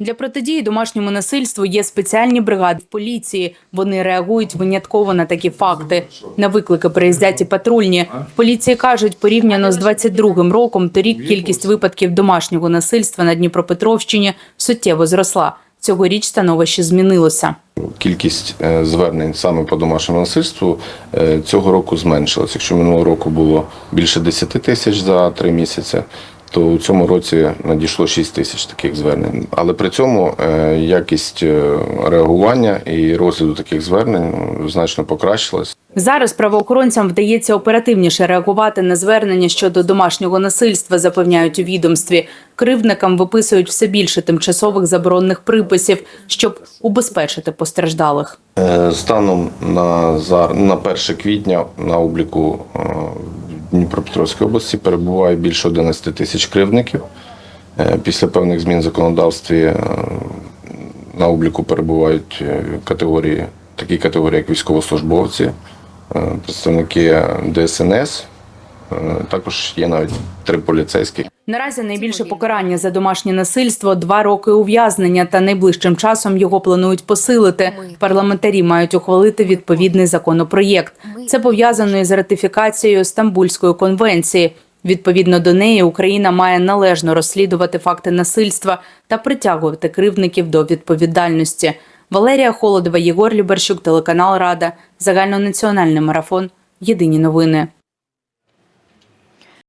Для протидії домашньому насильству є спеціальні бригади в поліції. Вони реагують винятково на такі факти. На виклики приїздять і патрульні. В поліції кажуть, порівняно з 22-м роком, торік кількість випадків домашнього насильства на Дніпропетровщині суттєво зросла. Цьогоріч становище змінилося. Кількість е, звернень саме по домашньому насильству е, цього року зменшилась. Якщо минулого року було більше 10 тисяч за три місяці, то у цьому році надійшло 6 тисяч таких звернень. Але при цьому е, якість е, реагування і розгляду таких звернень ну, значно покращилась. Зараз правоохоронцям вдається оперативніше реагувати на звернення щодо домашнього насильства, запевняють у відомстві. Кривдникам виписують все більше тимчасових заборонних приписів, щоб убезпечити постраждалих. Е, Станом на на 1 квітня на обліку в Дніпропетровській області перебуває більше 11 тисяч кривдників. Е, Після певних змін в законодавстві е, на обліку перебувають е, категорії, такі категорії, як військовослужбовці, представники ДСНС. Е, Також є навіть три поліцейських. Наразі найбільше покарання за домашнє насильство два роки ув'язнення, та найближчим часом його планують посилити. Парламентарі мають ухвалити відповідний законопроєкт. Це пов'язано із ратифікацією Стамбульської конвенції. Відповідно до неї, Україна має належно розслідувати факти насильства та притягувати кривдників до відповідальності. Валерія Холодова, Єгор Любарщук, телеканал Рада, загальнонаціональний марафон. Єдині новини.